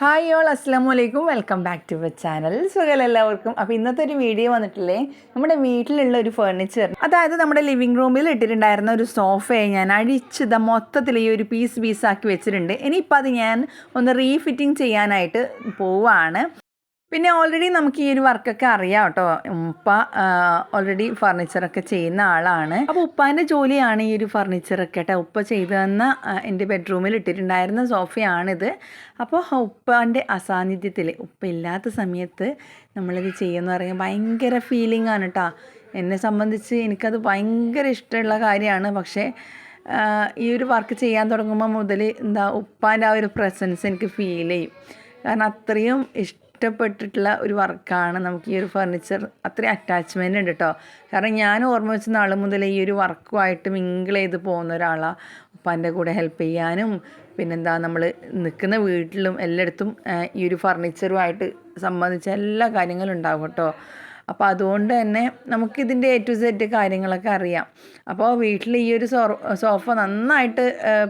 Hi all അസ്സാം വലൈക്കും welcome back to my channel സുഖം എല്ലാവർക്കും? അപ്പോൾ ഇന്നത്തെ ഒരു വീഡിയോ വന്നിട്ടില്ലേ? നമ്മുടെ വീട്ടിലുള്ള ഒരു ഫേർണിച്ചർ അതായത് നമ്മുടെ ലിവിങ് റൂമിൽ ഇട്ടിട്ടുണ്ടായിരുന്ന ഒരു സോഫയെ ഞാൻ അഴിച്ചത് മൊത്തത്തിൽ ഈ ഒരു പീസ് പീസാക്കി വെച്ചിട്ടുണ്ട്. ഇനിയിപ്പോൾ അത് ഞാൻ ഒന്ന് റീഫിറ്റിംഗ് ചെയ്യാനായിട്ട് പോവാണ്. പിന്നെ ഓൾറെഡി നമുക്ക് ഈ ഒരു വർക്കൊക്കെ അറിയാം കേട്ടോ. ഉപ്പ ഓൾറെഡി ഫർണിച്ചറൊക്കെ ചെയ്യുന്ന ആളാണ്. അപ്പോൾ ഉപ്പാന്റെ ജോലിയാണ് ഈ ഒരു ഫർണിച്ചറൊക്കെ കേട്ടോ. ഉപ്പ ചെയ്തു തന്ന എന്റെ ബെഡ്റൂമിൽ ഇട്ടിട്ടുണ്ടായിരുന്ന സോഫയാണിത്. അപ്പോൾ ഉപ്പാന്റെ അസാന്നിധ്യത്തിൽ ഉപ്പ ഇല്ലാത്ത സമയത്ത് നമ്മളിത് ചെയ്യുമെന്ന് പറയുമ്പോൾ ഭയങ്കര ഫീലിംഗ് ആണ് കേട്ടോ എന്നെ സംബന്ധിച്ച് എനിക്കത് ഭയങ്കര ഇഷ്ടമുള്ള കാര്യമാണ്. പക്ഷേ ഈ ഒരു വർക്ക് ചെയ്യാൻ തുടങ്ങുമ്പോൾ മുതൽ എന്താ ഉപ്പാന്റെ ആ ഒരു പ്രസൻസ് എനിക്ക് ഫീൽ ചെയ്യും. കാരണം അത്രയും ഇഷ്ടപ്പെട്ടിട്ടുള്ള ഒരു വർക്കാണ് നമുക്ക് ഈ ഒരു ഫർണിച്ചർ അത്രയും അറ്റാച്ച്മെന്റ് ഉണ്ട് കേട്ടോ കാരണം ഞാൻ ഓർമ്മ വെച്ച നാൾ മുതൽ ഈ ഒരു വർക്കുമായിട്ട് മിങ്കിൾ ചെയ്ത് പോകുന്ന ഒരാളാണ് ഉപ്പാന്റെ കൂടെ ഹെൽപ്പ് ചെയ്യാനും പിന്നെന്താ നമ്മൾ നിൽക്കുന്ന വീട്ടിലും എല്ലായിടത്തും ഈ ഒരു ഫർണിച്ചറുമായിട്ട് സംബന്ധിച്ച എല്ലാ കാര്യങ്ങളും ഉണ്ടാകും കേട്ടോ അപ്പോൾ അതുകൊണ്ട് തന്നെ നമുക്കിതിന്റെ എ ടു സെറ്റ് കാര്യങ്ങളൊക്കെ അറിയാം. അപ്പോൾ വീട്ടിൽ ഈ ഒരു സോഫ നന്നായിട്ട്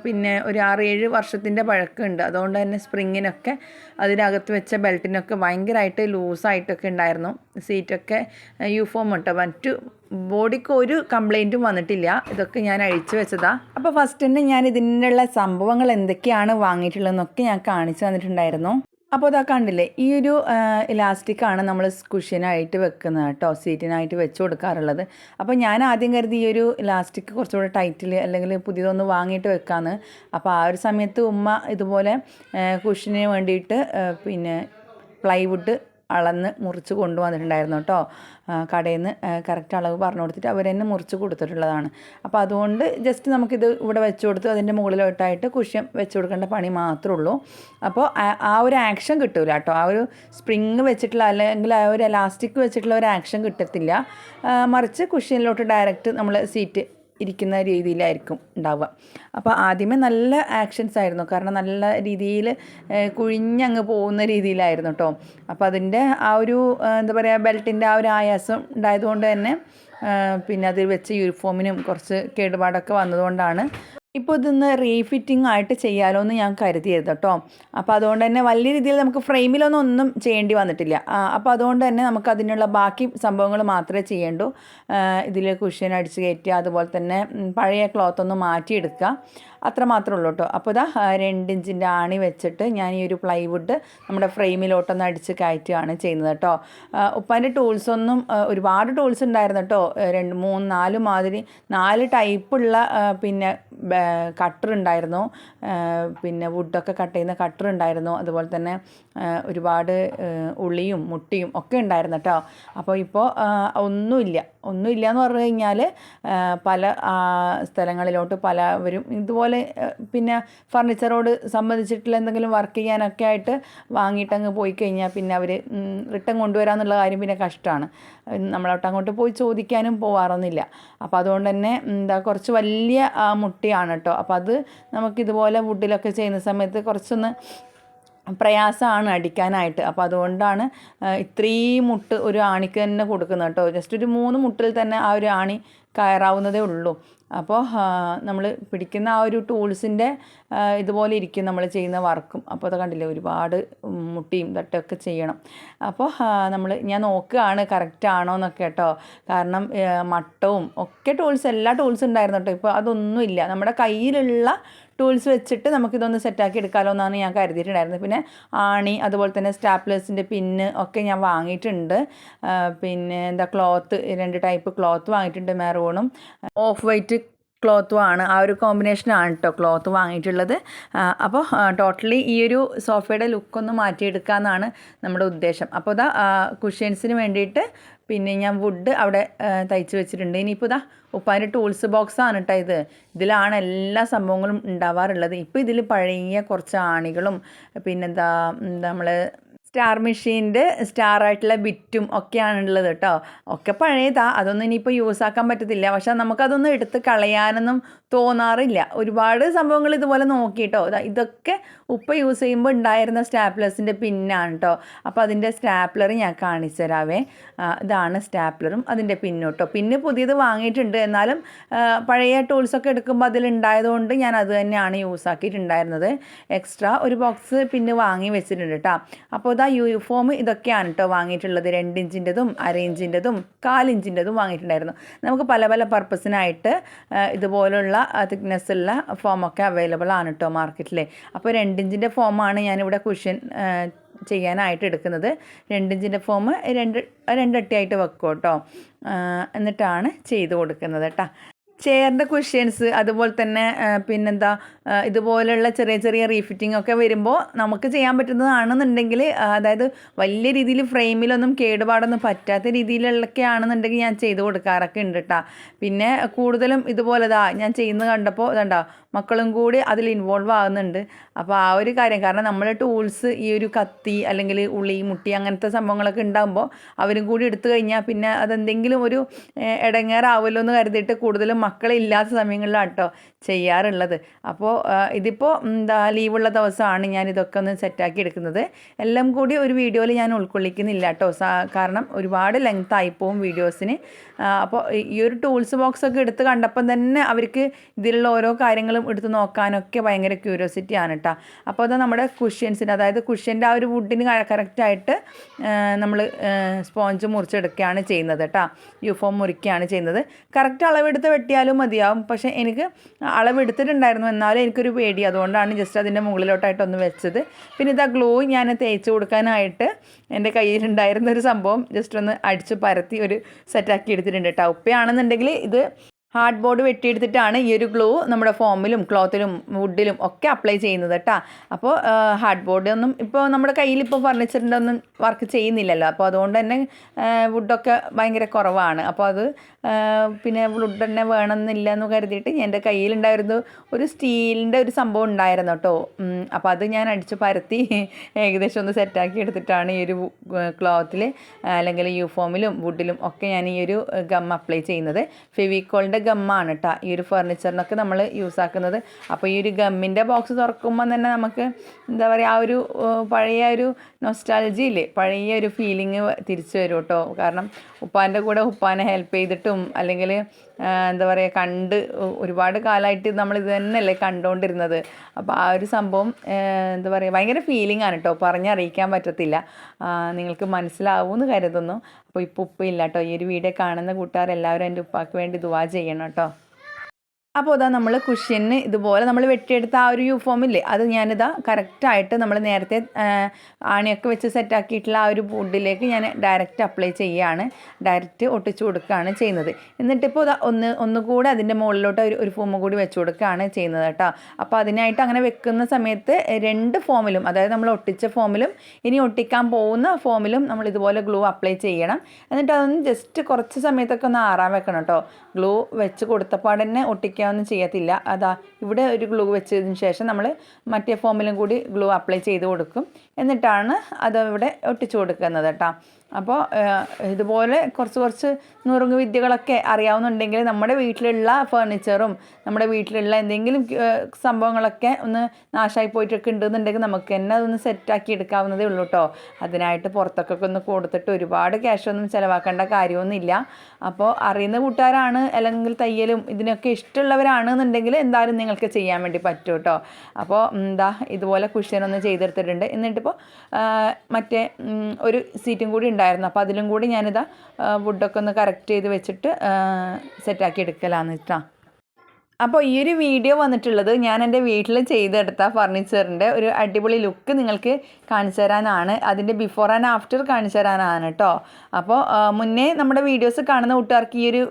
പിന്നെ ഒരു ആറ് ഏഴ് വർഷത്തിന്റെ പഴക്കമുണ്ട്. അതുകൊണ്ട് തന്നെ സ്പ്രിങ്ങിനൊക്കെ അതിനകത്ത് വെച്ച ബെൽറ്റിനൊക്കെ ഭയങ്കരമായിട്ട് ലൂസായിട്ടൊക്കെ ഉണ്ടായിരുന്നു. സീറ്റൊക്കെ യൂഫോം ഇട്ടോ മറ്റു ബോഡിക്ക് ഒരു കംപ്ലൈന്റും വന്നിട്ടില്ല. ഇതൊക്കെ ഞാൻ അഴിച്ചു വെച്ചതാ. അപ്പോൾ ഫസ്റ്റ് തന്നെ ഞാൻ ഇതിനുള്ള സംഭവങ്ങൾ എന്തൊക്കെയാണ് വാങ്ങിയിട്ടുള്ളതെന്നൊക്കെ ഞാൻ കാണിച്ചു തന്നിട്ടുണ്ടായിരുന്നു. അപ്പോൾ അതാ കണ്ടില്ലേ ഈ ഒരു ഇലാസ്റ്റിക്കാണ് നമ്മൾ കുഷ്യനായിട്ട് വെക്കുന്നത് കേട്ടോ സീറ്റിനായിട്ട് വെച്ച് കൊടുക്കാറുള്ളത്. അപ്പോൾ ഞാൻ ആദ്യം കരുതി ഈ ഒരു ഇലാസ്റ്റിക് കുറച്ചുകൂടെ ടൈറ്റിൽ അല്ലെങ്കിൽ പുതിയതൊന്ന് വാങ്ങിയിട്ട് വെക്കാമെന്ന് അപ്പോൾ ആ ഒരു സമയത്ത് ഉമ്മ ഇതുപോലെ കുഷ്യന് വേണ്ടിയിട്ട് പിന്നെ പ്ലൈവുഡ് അളന്ന് മുറിച്ച് കൊണ്ടുവന്നിട്ടുണ്ടായിരുന്നു കേട്ടോ. കടയിൽ നിന്ന് കറക്റ്റ് അളവ് പറഞ്ഞു കൊടുത്തിട്ട് അവർ തന്നെ മുറിച്ച് കൊടുത്തിട്ടുള്ളതാണ്. അപ്പോൾ അതുകൊണ്ട് ജസ്റ്റ് നമുക്കിത് ഇവിടെ വെച്ച് കൊടുത്ത് അതിന്റെ മുകളിലോട്ടായിട്ട് കുഷ്യം വെച്ച് കൊടുക്കേണ്ട പണി മാത്രമേ ഉള്ളൂ. അപ്പോൾ ആ- ഒരു ആക്ഷൻ കിട്ടില്ല കേട്ടോ. ആ ഒരു സ്പ്രിങ് വെച്ചിട്ടുള്ള അല്ലെങ്കിൽ ആ ഒരു എലാസ്റ്റിക് വെച്ചിട്ടുള്ള ഒരു ആക്ഷൻ കിട്ടത്തില്ല. മറിച്ച് കുഷ്യനിലോട്ട് ഡയറക്റ്റ് നമ്മൾ സീറ്റ് ഇരിക്കുന്ന രീതിയിലായിരിക്കും ഉണ്ടാവുക. അപ്പോൾ ആദ്യമേ നല്ല ആക്ഷൻസ് ആയിരുന്നു. കാരണം നല്ല രീതിയിൽ കുഴിഞ്ഞങ്ങ് പോകുന്ന രീതിയിലായിരുന്നു കേട്ടോ അപ്പോൾ അതിന്റെ ആ ഒരു എന്താ പറയുക ബെൽറ്റിന്റെ ആ ഒരു ആയാസം ഉണ്ടായതുകൊണ്ട് തന്നെ പിന്നെ അതിൽ വെച്ച് യൂണിഫോമിനും കുറച്ച് കേടുപാടൊക്കെ വന്നതുകൊണ്ടാണ് ഇപ്പോൾ ഇതൊന്ന് റീഫിറ്റിംഗ് ആയിട്ട് ചെയ്യാലോ എന്ന് ഞാൻ കരുതിയത് കേട്ടോ അപ്പോൾ അതുകൊണ്ട് തന്നെ വലിയ രീതിയിൽ നമുക്ക് ഫ്രെയിമിലൊന്നും ഒന്നും ചെയ്യേണ്ടി വന്നിട്ടില്ല. അപ്പോൾ അതുകൊണ്ട് തന്നെ നമുക്ക് അതിനുള്ള ബാക്കി സംഭവങ്ങൾ മാത്രമേ ചെയ്യേണ്ടൂ. ഇതിൽ കുഷ്യൻ അടിച്ച് കയറ്റുക അതുപോലെ തന്നെ പഴയ ക്ലോത്ത് ഒന്ന് മാറ്റിയെടുക്കുക. അത്ര മാത്രമേ ഉള്ളൂ കേട്ടോ അപ്പോൾ ഇതാ രണ്ടിഞ്ചിന്റെ രണ്ട് ആണി വെച്ചിട്ട് ഞാൻ ഈ ഒരു പ്ലൈവുഡ് നമ്മുടെ ഫ്രെയിമിലോട്ടൊന്ന് അടിച്ച് കയറ്റുകയാണ് ചെയ്യുന്നത് കേട്ടോ. ഉപ്പാന്റെ ടൂൾസൊന്നും ഒരുപാട് ടൂൾസ് ഉണ്ടായിരുന്നു കേട്ടോ. രണ്ട് മൂന്ന് നാല് മാതിരി നാല് ടൈപ്പുള്ള പിന്നെ കട്ടർ ഉണ്ടായിരുന്നു. പിന്നെ വുഡൊക്കെ കട്ട് ചെയ്യുന്ന കട്ടർ ഉണ്ടായിരുന്നു. അതുപോലെ തന്നെ ഒരുപാട് ഉളിയും മുട്ടിയും ഒക്കെ ഉണ്ടായിരുന്നു കേട്ടോ. അപ്പോൾ ഇപ്പോൾ ഒന്നുമില്ല. ഒന്നുമില്ല എന്ന് പറഞ്ഞു കഴിഞ്ഞാൽ പല സ്ഥലങ്ങളിലോട്ട് പലവരും ഇതുപോലെ പിന്നെ ഫർണിച്ചറോട് സംബന്ധിച്ചിട്ടുള്ള എന്തെങ്കിലും വർക്ക് ചെയ്യാനൊക്കെ ആയിട്ട് വാങ്ങിയിട്ടങ്ങ് പോയി കഴിഞ്ഞാൽ പിന്നെ അവർ റിട്ടേൺ കൊണ്ടുവരാമെന്നുള്ള കാര്യം പിന്നെ കഷ്ടമാണ്. നമ്മളോട്ട് അങ്ങോട്ട് പോയി ചോദിക്കാനും പോവാറൊന്നുമില്ല. അപ്പോൾ അതുകൊണ്ട് തന്നെ എന്താ കുറച്ച് വലിയ മുട്ടിയാണ് കേട്ടോ അപ്പോൾ അത് നമുക്കിതുപോലെ വുഡിലൊക്കെ ചെയ്യുന്ന സമയത്ത് കുറച്ചൊന്ന് പ്രയാസമാണ് അടിക്കാനായിട്ട്. അപ്പോൾ അതുകൊണ്ടാണ് ഇത്രയും മുട്ട് ഒരു ആണിക്ക് തന്നെ കൊടുക്കുന്നത് കേട്ടോ. ജസ്റ്റ് ഒരു മൂന്ന് മുട്ടിൽ തന്നെ ആ ഒരു ആണി കയറാവുന്നതേ ഉള്ളൂ. അപ്പോൾ നമ്മൾ പിടിക്കുന്ന ആ ഒരു ടൂൾസിന്റെ ഇതുപോലെ ഇരിക്കും നമ്മൾ ചെയ്യുന്ന വർക്കും. അപ്പോൾ അത് കണ്ടില്ലേ ഒരുപാട് മുട്ടിയും തട്ടൊക്കെ ചെയ്യണം. അപ്പോൾ നമ്മൾ ഞാൻ നോക്കുകയാണ് കറക്റ്റ് ആണോ എന്നൊക്കെ കേട്ടോ. കാരണം മട്ടവും ഒക്കെ ടൂൾസ് എല്ലാ ടൂൾസും ഉണ്ടായിരുന്നു കേട്ടോ. ഇപ്പോൾ അതൊന്നും ഇല്ല നമ്മുടെ കയ്യിലുള്ള ടൂൾസ് വെച്ചിട്ട് നമുക്കിതൊന്ന് സെറ്റാക്കി എടുക്കാമല്ലോ എന്നാണ് ഞാൻ കരുതിയിട്ടുണ്ടായിരുന്നത്. പിന്നെ ആണി അതുപോലെ തന്നെ സ്റ്റാപ്ലേഴ്സിന്റെ പിന്ന് ഒക്കെ ഞാൻ വാങ്ങിയിട്ടുണ്ട്. പിന്നെ എന്താ ക്ലോത്ത് രണ്ട് ടൈപ്പ് ക്ലോത്ത് വാങ്ങിയിട്ടുണ്ട് മെറൂണും ഓഫ് വൈറ്റ് ക്ലോത്തും ആണ്. ആ ഒരു കോമ്പിനേഷനാണ് കേട്ടോ ക്ലോത്ത് വാങ്ങിയിട്ടുള്ളത്. അപ്പോൾ ടോട്ടലി ഈ ഒരു സോഫയുടെ ലുക്കൊന്ന് മാറ്റിയെടുക്കാമെന്നാണ് നമ്മുടെ ഉദ്ദേശം. അപ്പോൾ ഇതാ കുഷ്യൻസിന് വേണ്ടിയിട്ട് പിന്നെ ഞാൻ വുഡ് അവിടെ തയ്ച്ച് വെച്ചിട്ടുണ്ട്. ഇനിയിപ്പോൾ ഇതാ ഉപ്പാന്റെ ടൂൾസ് ബോക്സാണ് കേട്ടോ ഇത്. ഇതിലാണ് എല്ലാ സംഭവങ്ങളും ഉണ്ടാവാറുള്ളത്. ഇപ്പോൾ ഇതിൽ പഴയ കുറച്ച് ആണികളും പിന്നെന്താ നമ്മൾ സ്റ്റാർ മെഷീന്റെ സ്റ്റാർ ആയിട്ടുള്ള ബിറ്റും ഒക്കെയാണുള്ളത് കേട്ടോ. ഒക്കെ പഴയതാ. അതൊന്നും ഇനിയിപ്പോൾ യൂസ് ആക്കാൻ പറ്റത്തില്ല. പക്ഷെ നമുക്കതൊന്നും എടുത്ത് കളയാനൊന്നും തോന്നാറില്ല. ഒരുപാട് സംഭവങ്ങൾ ഇതുപോലെ നോക്കിയിട്ടോ ഇതൊക്കെ ഉപ്പ യൂസ് ചെയ്യുമ്പോൾ ഉണ്ടായിരുന്ന സ്റ്റാപ്ലേഴ്സിന്റെ പിന്നാണ് കേട്ടോ. അപ്പോൾ അതിന്റെ സ്റ്റാപ്ലർ ഞാൻ കാണിച്ചു തരാവേ. ഇതാണ് സ്റ്റാപ്ലറും അതിന്റെ പിന്നും കേട്ടോ. പിന്നെ പുതിയത് വാങ്ങിയിട്ടുണ്ട്. എന്നാലും പഴയ ടൂൾസൊക്കെ എടുക്കുമ്പോൾ അതിലുണ്ടായതുകൊണ്ട് ഞാൻ അത് തന്നെയാണ് യൂസ് ആക്കിയിട്ടുണ്ടായിരുന്നത്. എക്സ്ട്രാ ഒരു ബോക്സ് പിന്നെ വാങ്ങി വെച്ചിട്ടുണ്ട് കേട്ടോ. അപ്പോൾ ഇതാ യൂണിഫോം ഇതൊക്കെയാണ് കേട്ടോ വാങ്ങിയിട്ടുള്ളത്. രണ്ട് ഇഞ്ചിന്റെതും അര ഇഞ്ചിന്റെതും കാലിഞ്ചിന്റെതും വാങ്ങിയിട്ടുണ്ടായിരുന്നു. നമുക്ക് പല പല പർപ്പസിനായിട്ട് ഇതുപോലുള്ള തിക്നെസ് ഉള്ള ഫോമൊക്കെ അവൈലബിൾ ആണ് കേട്ടോ മാർക്കറ്റിൽ അപ്പോൾ രണ്ടിഞ്ചിന്റെ ഫോമാണ് ഞാനിവിടെ കുഷ്യൻ ചെയ്യാനായിട്ട് എടുക്കുന്നത്. രണ്ടിഞ്ചിന്റെ ഫോം രണ്ട് രണ്ടട്ടിയായിട്ട് വെക്കും കേട്ടോ എന്നിട്ടാണ് ചെയ്ത് കൊടുക്കുന്നത് കേട്ടോ ചെയറിന്റെ കുഷ്യൻസ് അതുപോലെ തന്നെ പിന്നെന്താ ഇതുപോലെയുള്ള ചെറിയ ചെറിയ റീഫിറ്റിംഗ് ഒക്കെ വരുമ്പോൾ നമുക്ക് ചെയ്യാൻ പറ്റുന്നതാണെന്നുണ്ടെങ്കിൽ അതായത് വലിയ രീതിയിൽ ഫ്രെയിമിലൊന്നും കേടുപാടൊന്നും പറ്റാത്ത രീതിയിലുള്ളൊക്കെ ആണെന്നുണ്ടെങ്കിൽ ഞാൻ ചെയ്ത് കൊടുക്കാറൊക്കെ ഉണ്ട് കേട്ടോ പിന്നെ കൂടുതലും ഇതുപോലെതാ ഞാൻ ചെയ്യുന്നത് കണ്ടപ്പോൾ ഇതുണ്ടോ മക്കളും കൂടി അതിൽ ഇൻവോൾവ് ആകുന്നുണ്ട് അപ്പോൾ ആ ഒരു കാര്യം. കാരണം നമ്മൾ ടൂൾസ് ഈ ഒരു കത്തി അല്ലെങ്കിൽ ഉളി മുട്ടി അങ്ങനത്തെ സംഭവങ്ങളൊക്കെ ഉണ്ടാകുമ്പോൾ അവരും കൂടി എടുത്തു കഴിഞ്ഞാൽ പിന്നെ അതെന്തെങ്കിലും ഒരു ഇടങ്ങേറാവല്ലോ എന്ന് കരുതിയിട്ട് കൂടുതലും മക്കളില്ലാത്ത സമയങ്ങളിലാണ് കേട്ടോ ചെയ്യാറുള്ളത് അപ്പോൾ ഇതിപ്പോൾ എന്താ ലീവുള്ള ദിവസമാണ് ഞാൻ ഇതൊക്കെ ഒന്ന് സെറ്റാക്കി എടുക്കുന്നത്. എല്ലാം കൂടി ഒരു വീഡിയോയിൽ ഞാൻ ഉൾക്കൊള്ളിക്കുന്നില്ല കേട്ടോ കാരണം ഒരുപാട് ലെങ്ത് ആയിപ്പോവും വീഡിയോസിന്. അപ്പോൾ ഈ ഒരു ടൂൾസ് ബോക്സ് ഒക്കെ എടുത്ത് കണ്ടപ്പം തന്നെ അവർക്ക് ഇതിലുള്ള ഓരോ കാര്യങ്ങളും എടുത്ത് നോക്കാനൊക്കെ ഭയങ്കര ക്യൂരിയോസിറ്റി ആണ് കേട്ടോ അപ്പോൾ അത് നമ്മുടെ കുഷ്യൻസിന് അതായത് കുഷ്യന്റെ ആ ഒരു വുഡിന് കറക്റ്റായിട്ട് നമ്മൾ സ്പോഞ്ച് മുറിച്ചെടുക്കുകയാണ് ചെയ്യുന്നത് കേട്ടോ യൂഫോം മുറിക്കുകയാണ് ചെയ്യുന്നത്. കറക്റ്റ് അളവെടുത്ത് വെട്ടിയാലും മതിയാവും. പക്ഷേ എനിക്ക് അളവെടുത്തിട്ടുണ്ടായിരുന്നു. എന്നാലും എനിക്കൊരു പേടി. അതുകൊണ്ടാണ് ജസ്റ്റ് അതിന്റെ മുകളിലോട്ടായിട്ടൊന്ന് വെച്ചത്. പിന്നെ ഇതാ ഗ്ലൂ ഞാൻ തേച്ച് കൊടുക്കാനായിട്ട് എന്റെ കയ്യിലുണ്ടായിരുന്ന ഒരു സംഭവം ജസ്റ്റ് ഒന്ന് അടിച്ച് പരത്തി ഒരു സെറ്റാക്കി എടുത്തിട്ടുണ്ട് കേട്ടോ ഉപ്പയാണെന്നുണ്ടെങ്കിൽ ഇത് ഹാർഡ് ബോർഡ് വെട്ടിയെടുത്തിട്ടാണ് ഈ ഒരു ഗ്ലൂ നമ്മുടെ ഫോമിലും ക്ലോത്തിലും വുഡിലും ഒക്കെ അപ്ലൈ ചെയ്യുന്നത് കേട്ടോ അപ്പോൾ ഹാർഡ് ബോർഡ് ഒന്നും ഇപ്പോൾ നമ്മുടെ കയ്യിൽ ഇപ്പോൾ ഫർണിച്ചറിന്റെ ഒന്നും വർക്ക് ചെയ്യുന്നില്ലല്ലോ. അപ്പോൾ അതുകൊണ്ട് തന്നെ വുഡൊക്കെ ഭയങ്കര കുറവാണ്. അപ്പോൾ അത് പിന്നെ വുഡ് തന്നെ വേണമെന്നില്ല എന്ന് കരുതിയിട്ട് എന്റെ കയ്യിലുണ്ടായിരുന്നു ഒരു സ്റ്റീലിന്റെ ഒരു സംഭവം ഉണ്ടായിരുന്നു കേട്ടോ അപ്പോൾ അത് ഞാൻ അടിച്ച് പരത്തി ഏകദേശം ഒന്ന് സെറ്റാക്കി എടുത്തിട്ടാണ് ഈ ഒരു ക്ലോത്തിൽ അല്ലെങ്കിൽ യൂഫോമിലും വുഡിലും ഒക്കെ ഞാൻ ഈ ഒരു ഗം അപ്ലൈ ചെയ്യുന്നത്. ഫെവിക്കോളിന്റെ ഗമ്മാണ് കേട്ടോ ഈ ഒരു ഫർണിച്ചറിനൊക്കെ നമ്മൾ യൂസ് ആക്കുന്നത്. അപ്പോൾ ഈ ഒരു ഗമ്മിന്റെ ബോക്സ് തുറക്കുമ്പോൾ തന്നെ നമുക്ക് എന്താ പറയുക ആ ഒരു പഴയ ഒരു നൊസ്റ്റാലജി ഇല്ലേ പഴയ ഒരു ഫീലിംഗ് തിരിച്ചു വരും കേട്ടോ കാരണം ഉപ്പാന്റെ കൂടെ ഉപ്പാനെ ഹെൽപ്പ് ചെയ്തിട്ടും അല്ലെങ്കിൽ എന്താ പറയുക കണ്ട് ഒരുപാട് കാലമായിട്ട് നമ്മൾ ഇത് തന്നെയല്ലേ കണ്ടുകൊണ്ടിരുന്നത് അപ്പോൾ ആ ഒരു സംഭവം എന്താ പറയുക ഭയങ്കര ഫീലിംഗ് ആണ് കേട്ടോ പറഞ്ഞറിയിക്കാൻ പറ്റത്തില്ല. നിങ്ങൾക്ക് മനസ്സിലാവുമെന്ന് കരുതുന്നു. അപ്പോൾ ഇപ്പോൾ ഉപ്പ് ഇല്ല കേട്ടോ ഈ ഒരു വീഡിയോ കാണുന്ന കൂട്ടുകാർ എല്ലാവരും എന്റെ ഉപ്പാക്ക് വേണ്ടി ദുവാ ചെയ്യണം കേട്ടോ അപ്പോൾ ഇതാ നമ്മൾ കുഷ്യന് ഇതുപോലെ നമ്മൾ വെട്ടിയെടുത്ത ആ ഒരു യൂഫോമില്ലേ അത് ഞാനിതാ കറക്റ്റായിട്ട് നമ്മൾ നേരത്തെ ആണിയൊക്കെ വെച്ച് സെറ്റാക്കിയിട്ടുള്ള ആ ഒരു വുഡിലേക്ക് ഞാൻ ഡയറക്റ്റ് അപ്ലൈ ചെയ്യുകയാണ് ഡയറക്റ്റ് ഒട്ടിച്ചു കൊടുക്കുകയാണ് ചെയ്യുന്നത്. എന്നിട്ടിപ്പോൾ ഇതാ ഒന്ന് ഒന്നുകൂടെ അതിന്റെ മുകളിലോട്ട് ഒരു ഒരു ഫോം കൂടി വെച്ച് കൊടുക്കുകയാണ് ചെയ്യുന്നത് കേട്ടോ. അപ്പോൾ അതിനായിട്ട് അങ്ങനെ വെക്കുന്ന സമയത്ത് രണ്ട് ഫോമിലും അതായത് നമ്മൾ ഒട്ടിച്ച ഫോമിലും ഇനി ഒട്ടിക്കാൻ പോകുന്ന ഫോമിലും നമ്മൾ ഇതുപോലെ ഗ്ലൂ അപ്ലൈ ചെയ്യണം. എന്നിട്ട് അതൊന്ന് ജസ്റ്റ് കുറച്ച് സമയത്തൊക്കെ ഒന്ന് ആറാൻ വെക്കണം കേട്ടോ. ഗ്ലൂ വെച്ച് കൊടുത്തപ്പാട് തന്നെ ഒട്ടിക്കാനൊന്നും ചെയ്യത്തില്ല. അതാ ഇവിടെ ഒരു ഗ്ലൂ വെച്ചതിന് ശേഷം നമ്മൾ മറ്റേ ഫോമിലും കൂടി ഗ്ലൂ അപ്ലൈ ചെയ്ത് കൊടുക്കും. എന്നിട്ടാണ് അത് ഇവിടെ ഒട്ടിച്ചു കൊടുക്കുന്നത് കേട്ടോ. അപ്പോൾ ഇതുപോലെ കുറച്ച് കുറച്ച് നുറുങ്ങ് വിദ്യകളൊക്കെ അറിയാവുന്നുണ്ടെങ്കിൽ നമ്മുടെ വീട്ടിലുള്ള ഫേർണിച്ചറും നമ്മുടെ വീട്ടിലുള്ള എന്തെങ്കിലും സംഭവങ്ങളൊക്കെ ഒന്ന് നാശമായി പോയിട്ടൊക്കെ ഉണ്ടെന്നുണ്ടെങ്കിൽ നമുക്ക് തന്നെ അതൊന്ന് സെറ്റാക്കി എടുക്കാവുന്നതേ ഉള്ളൂ കേട്ടോ. അതിനായിട്ട് പുറത്തൊക്കെ ഒന്ന് കൊടുത്തിട്ട് ഒരുപാട് ക്യാഷൊന്നും ചിലവാക്കേണ്ട കാര്യമൊന്നുമില്ല. അപ്പോൾ അറിയുന്ന കൂട്ടുകാരാണ് അല്ലെങ്കിൽ തയ്യലും ഇതിനൊക്കെ ഇഷ്ടമുള്ളവരാണ് എന്നുണ്ടെങ്കിൽ എന്തായാലും നിങ്ങൾക്ക് ചെയ്യാൻ വേണ്ടി പറ്റും കേട്ടോ അപ്പോൾ എന്താ ഇതുപോലെ കുഷ്യനൊന്ന് ചെയ്തെടുത്തിട്ടുണ്ട്. എന്നിട്ടിപ്പോൾ മറ്റേ ഒരു സീറ്റും കൂടി ഉണ്ടായിരുന്നു. അപ്പോൾ അതിലും കൂടി ഞാനിതാ വുഡൊക്കെ ഒന്ന് കറക്റ്റ് ചെയ്ത് വെച്ചിട്ട് സെറ്റാക്കി എടുക്കലാന്ന് വെച്ചാൽ അപ്പോൾ ഈ ഒരു വീഡിയോ വന്നിട്ടുള്ളത് ഞാൻ എന്റെ വീട്ടിൽ ചെയ്തെടുത്ത ഫർണിച്ചറിന്റെ ഒരു അടിപൊളി ലുക്ക് നിങ്ങൾക്ക് കാണിച്ചു തരാനാണ്. അതിന്റെ ബിഫോർ ആൻഡ് ആഫ്റ്റർ കാണിച്ചു തരാനാണ് കേട്ടോ അപ്പോൾ മുന്നേ നമ്മുടെ വീഡിയോസ് കാണുന്ന കൂട്ടുകാർക്ക് ഈ ഒരു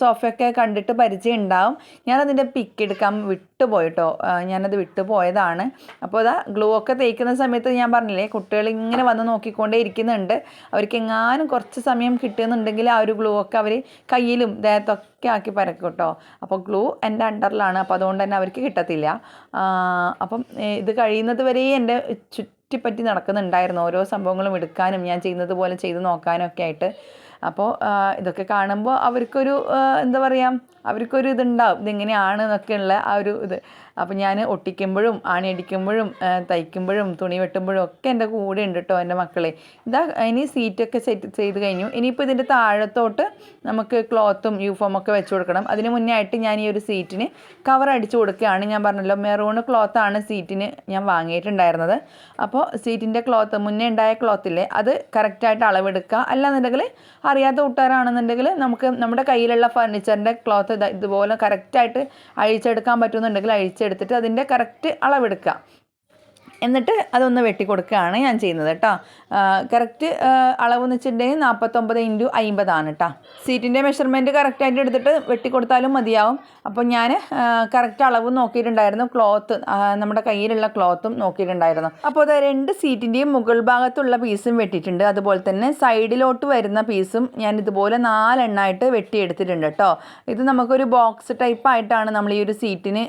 സോഫയൊക്കെ കണ്ടിട്ട് പരിചയം ഉണ്ടാവും ഞാനതിന്റെ പിക്ക് എടുക്കാൻ വിട്ടുപോയിട്ടോ. ഞാനത് വിട്ടുപോയതാണ്. അപ്പോൾ അതാ ഗ്ലൂ ഒക്കെ തേക്കുന്ന സമയത്ത് ഞാൻ പറഞ്ഞില്ലേ കുട്ടികൾ ഇങ്ങനെ വന്ന് നോക്കിക്കൊണ്ടേ ഇരിക്കുന്നുണ്ട്. അവർക്ക് എങ്ങാനും കുറച്ച് സമയം കിട്ടുന്നുണ്ടെങ്കിൽ ആ ഒരു ഗ്ലൂ ഒക്കെ അവർ കയ്യിലും ദേഹത്തൊക്കെ ആക്കി പരക്കും കേട്ടോ അപ്പോൾ ഗ്ലൂ എന്റെ അണ്ടറിലാണ് അപ്പോൾ അതുകൊണ്ട് തന്നെ അവർക്ക് കിട്ടത്തില്ല. അപ്പം ഇത് കഴിയുന്നത് വരെ എന്റെ ചുറ്റിപ്പറ്റി നടക്കുന്നുണ്ടായിരുന്നു. ഓരോ സംഭവങ്ങളും എടുക്കാനും ഞാൻ ചെയ്യുന്നത് പോലെ ചെയ്ത് നോക്കാനും ഒക്കെ ആയിട്ട്. അപ്പോൾ ഇതൊക്കെ കാണുമ്പോൾ അവർക്കൊരു എന്താ പറയുക അവർക്കൊരു ഇതുണ്ടാവും. ഇതെങ്ങനെയാണ് എന്നൊക്കെയുള്ള ആ ഒരു ഇത്. അപ്പോൾ ഞാൻ ഒട്ടിക്കുമ്പോഴും ആണി അടിക്കുമ്പോഴും തയ്ക്കുമ്പോഴും തുണി വെട്ടുമ്പോഴും ഒക്കെ എന്റെ കൂടെ ഉണ്ട് കേട്ടോ എന്റെ മക്കളെ. ഇതാ ഇനി സീറ്റൊക്കെ സെറ്റ് ചെയ്ത് കഴിഞ്ഞു. ഇനിയിപ്പോൾ ഇതിന്റെ താഴത്തോട്ട് നമുക്ക് ക്ലോത്തും യൂഫോമൊക്കെ വെച്ച് കൊടുക്കണം. അതിന് മുന്നേ ആയിട്ട് ഞാൻ ഈ ഒരു സീറ്റിന് കവർ അടിച്ചു കൊടുക്കുകയാണ്. ഞാൻ പറഞ്ഞല്ലോ മെറൂൺ ക്ലോത്താണ് സീറ്റിന് ഞാൻ വാങ്ങിയിട്ടുണ്ടായിരുന്നത്. അപ്പോൾ സീറ്റിന്റെ ക്ലോത്ത് മുന്നേ ഉണ്ടായ ക്ലോത്തില്ലേ അത് കറക്റ്റായിട്ട് അളവെടുക്കുക. അല്ലാന്നുണ്ടെങ്കിൽ അറിയാത്ത കൂട്ടുകാരാണെന്നുണ്ടെങ്കിൽ നമുക്ക് നമ്മുടെ കയ്യിലുള്ള ഫർണിച്ചറിന്റെ ക്ലോത്ത് ഇതുപോലെ കറക്റ്റായിട്ട് അഴിച്ചെടുക്കാൻ പറ്റുന്നുണ്ടെങ്കിൽ അഴിച്ചെടുത്തിട്ട് അതിന്റെ കറക്റ്റ് അളവെടുക്കുക. എന്നിട്ട് അതൊന്ന് വെട്ടി കൊടുക്കുകയാണ് ഞാൻ ചെയ്യുന്നത് കേട്ടോ കറക്റ്റ് അളവ് എന്ന് വെച്ചിട്ടുണ്ടെങ്കിൽ നാൽപ്പത്തൊമ്പത് ഇന്റു അമ്പതാണ് കേട്ടോ സീറ്റിന്റെ മെഷർമെന്റ് കറക്റ്റായിട്ട് എടുത്തിട്ട് വെട്ടി കൊടുത്താലും മതിയാവും. അപ്പോൾ ഞാൻ കറക്റ്റ് അളവ് നോക്കിയിട്ടുണ്ടായിരുന്നു. ക്ലോത്ത് നമ്മുടെ കയ്യിലുള്ള ക്ലോത്തും നോക്കിയിട്ടുണ്ടായിരുന്നു. അപ്പോൾ അത് രണ്ട് സീറ്റിന്റെയും മുകൾ ഭാഗത്തുള്ള പീസും വെട്ടിയിട്ടുണ്ട്. അതുപോലെ തന്നെ സൈഡിലോട്ട് വരുന്ന പീസും ഞാൻ ഇതുപോലെ നാലെണ്ണമായിട്ട് വെട്ടിയെടുത്തിട്ടുണ്ട് കേട്ടോ ഇത് നമുക്കൊരു ബോക്സ് ടൈപ്പ് ആയിട്ടാണ് നമ്മൾ ഈ ഒരു സീറ്റിന്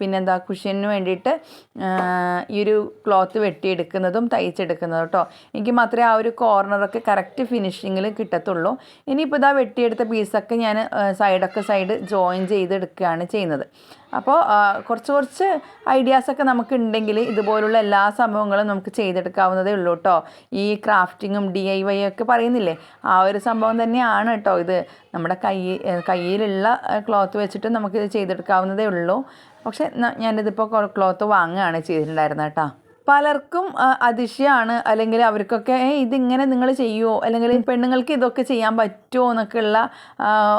പിന്നെന്താ കുഷ്യന് വേണ്ടിയിട്ട് ഈ ഒരു ക്ലോത്ത് വെട്ടിയെടുക്കുന്നതും തയ്ച്ചെടുക്കുന്നതും കേട്ടോ എനിക്ക് മാത്രമേ ആ ഒരു കോർണറൊക്കെ കറക്റ്റ് ഫിനിഷിങ്ങിൽ കിട്ടത്തുള്ളൂ. ഇനിയിപ്പോൾ ഇതാ വെട്ടിയെടുത്ത പീസൊക്കെ ഞാൻ സൈഡൊക്കെ സൈഡ് ജോയിൻ ചെയ്തെടുക്കുകയാണ് ചെയ്യുന്നത്. അപ്പോൾ കുറച്ച് കുറച്ച് ഐഡിയാസൊക്കെ നമുക്ക് ഉണ്ടെങ്കിൽ ഇതുപോലുള്ള എല്ലാ സംഭവങ്ങളും നമുക്ക് ചെയ്തെടുക്കാവുന്നതേ ഉള്ളൂ കേട്ടോ ഈ ക്രാഫ്റ്റിങ്ങും ഡി ഐ വൈ ഒക്കെ പറയുന്നില്ലേ? ആ ഒരു സംഭവം തന്നെയാണ് കേട്ടോ ഇത്. നമ്മുടെ കൈ കയ്യിലുള്ള ക്ലോത്ത് വെച്ചിട്ട് നമുക്കിത് ചെയ്തെടുക്കാവുന്നതേ ഉള്ളൂ. പക്ഷേ ഞാനിതിപ്പോൾ ക്ലോത്ത് വാങ്ങുകയാണ് ചെയ്തിട്ടുണ്ടായിരുന്നത് കേട്ടോ പലർക്കും അതിശയാണ്. അല്ലെങ്കിൽ അവർക്കൊക്കെ "ഏയ് ഇതിങ്ങനെ നിങ്ങൾ ചെയ്യുമോ അല്ലെങ്കിൽ പെണ്ണുങ്ങൾക്ക് ഇതൊക്കെ ചെയ്യാൻ പറ്റുമോ എന്നൊക്കെയുള്ള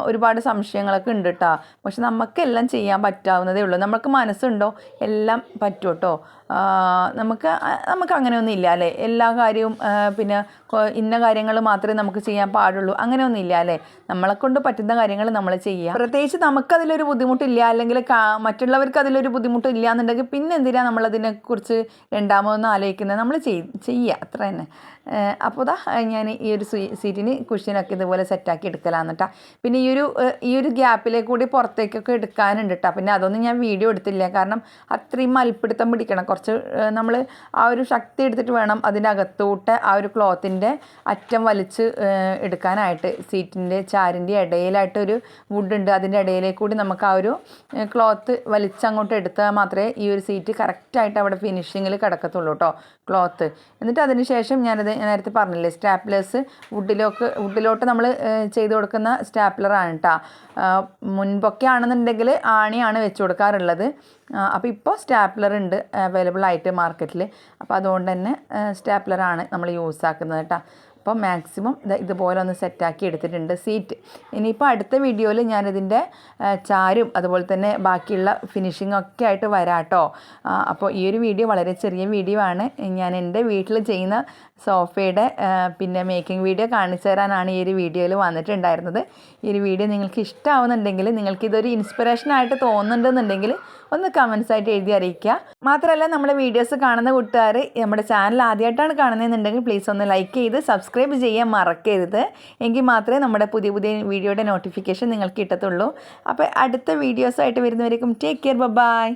ഒരുപാട് സംശയങ്ങളൊക്കെ ഉണ്ട് കേട്ടോ പക്ഷെ നമുക്കെല്ലാം ചെയ്യാൻ പറ്റാവുന്നതേ ഉള്ളൂ. നമുക്ക് മനസ്സുണ്ടോ? എല്ലാം പറ്റും കേട്ടോ നമുക്ക് നമുക്ക് അങ്ങനെയൊന്നും ഇല്ല അല്ലേ? എല്ലാ കാര്യവും പിന്നെ ഇന്ന കാര്യങ്ങൾ മാത്രമേ നമുക്ക് ചെയ്യാൻ പാടുള്ളൂ അങ്ങനെയൊന്നും ഇല്ല അല്ലേ? നമ്മളെ കൊണ്ട് പറ്റുന്ന കാര്യങ്ങൾ നമ്മൾ ചെയ്യുക. പ്രത്യേകിച്ച് നമുക്കതിലൊരു ബുദ്ധിമുട്ടില്ല അല്ലെങ്കിൽ മറ്റുള്ളവർക്ക് അതിലൊരു ബുദ്ധിമുട്ടില്ല എന്നുണ്ടെങ്കിൽ പിന്നെ എന്തിനാണ് നമ്മളതിനെക്കുറിച്ച് രണ്ടാമതൊന്നും ആലോചിക്കുന്നത്? നമ്മൾ ചെയ് ചെയ്യുക അത്ര തന്നെ. അപ്പോൾ ദാ ഞാൻ ഈ ഒരു സീറ്റിന് കുഷ്യനൊക്കെ ഇതുപോലെ സെറ്റാക്കി എടുക്കലാന്ന് കേട്ടോ പിന്നെ ഈ ഒരു ഈ ഒരു ഗ്യാപ്പിലേക്ക് കൂടി പുറത്തേക്കൊക്കെ എടുക്കാനുണ്ട് കേട്ടോ പിന്നെ അതൊന്നും ഞാൻ വീഡിയോ എടുത്തില്ല. കാരണം അത്രയും മൽപ്പിടുത്തം പിടിക്കണം. കുറച്ച് നമ്മൾ ആ ഒരു ശക്തി എടുത്തിട്ട് വേണം അതിന്റെ അകത്തോട്ട് ആ ഒരു ക്ലോത്തിന്റെ അറ്റം വലിച്ച് എടുക്കാനായിട്ട്. സീറ്റിന്റെ ചാരിന്റെ ഇടയിലായിട്ടൊരു വുഡ് ഉണ്ട് അതിന്റെ ഇടയിലേക്ക് കൂടി നമുക്ക് ആ ഒരു ക്ലോത്ത് വലിച്ചങ്ങോട്ട് എടുത്താൽ മാത്രമേ ഈ ഒരു സീറ്റ് കറക്റ്റായിട്ട് അവിടെ ഫിനിഷിങ്ങിൽ കിടക്കത്തുള്ളൂ കേട്ടോ ക്ലോത്ത് എന്നിട്ട് അതിന് ശേഷം ഞാനത് നേരത്തെ പറഞ്ഞില്ലേ സ്റ്റാപ്ലേഴ്സ് വുഡിലോക്ക് വുഡിലോട്ട് നമ്മൾ ചെയ്ത് കൊടുക്കുന്ന സ്റ്റാപ്ലറാണ് കേട്ടോ മുൻപൊക്കെ ആണെന്നുണ്ടെങ്കിൽ ആണിയാണ് വെച്ച് കൊടുക്കാറുള്ളത്. അപ്പോൾ ഇപ്പോൾ സ്റ്റാപ്ലർ ഉണ്ട് അവൈലബിൾ ആയിട്ട് മാർക്കറ്റിൽ അപ്പോൾ അതുകൊണ്ട് തന്നെ സ്റ്റാപ്ലറാണ് നമ്മൾ യൂസ് ആക്കുന്നത് കേട്ടോ അപ്പോൾ മാക്സിമം ഇത് ഇതുപോലെ ഒന്ന് സെറ്റാക്കി എടുത്തിട്ടുണ്ട് സീറ്റ്. ഇനിയിപ്പോൾ അടുത്ത വീഡിയോയിൽ ഞാനിതിന്റെ ചാരും അതുപോലെ തന്നെ ബാക്കിയുള്ള ഫിനിഷിംഗ് ഒക്കെ ആയിട്ട് വരാട്ടോ. അപ്പോൾ ഈ ഒരു വീഡിയോ വളരെ ചെറിയ വീഡിയോ ആണ്. ഞാൻ എന്റെ വീട്ടിൽ ചെയ്യുന്ന സോഫയുടെ പിന്നെ മേക്കിംഗ് വീഡിയോ കാണിച്ചു തരാനാണ് ഈ ഒരു വീഡിയോയിൽ വന്നിട്ടുണ്ടായിരുന്നത്. ഈ ഒരു വീഡിയോ നിങ്ങൾക്ക് ഇഷ്ടമാവുന്നുണ്ടെങ്കിൽ നിങ്ങൾക്ക് ഇതൊരു ഇൻസ്പിറേഷൻ ആയിട്ട് തോന്നുന്നുണ്ടെന്നുണ്ടെങ്കിൽ ഒന്ന് കമൻസ് ആയിട്ട് എഴുതി അറിയിക്കുക. മാത്രമല്ല നമ്മുടെ വീഡിയോസ് കാണുന്ന കൂട്ടുകാർ നമ്മുടെ ചാനൽ ആദ്യമായിട്ടാണ് കാണുന്നതെന്നുണ്ടെങ്കിൽ പ്ലീസ് ഒന്ന് ലൈക്ക് ചെയ്ത് സബ്സ്ക്രൈബ് ചെയ്യാൻ മറക്കരുത്. എങ്കിൽ മാത്രമേ നമ്മുടെ പുതിയ പുതിയ വീഡിയോയുടെ നോട്ടിഫിക്കേഷൻ നിങ്ങൾക്ക് കിട്ടത്തുള്ളൂ. അപ്പോൾ അടുത്ത വീഡിയോസായിട്ട് വരുന്നവരേക്കും ടേക്ക് കെയർ ബൈ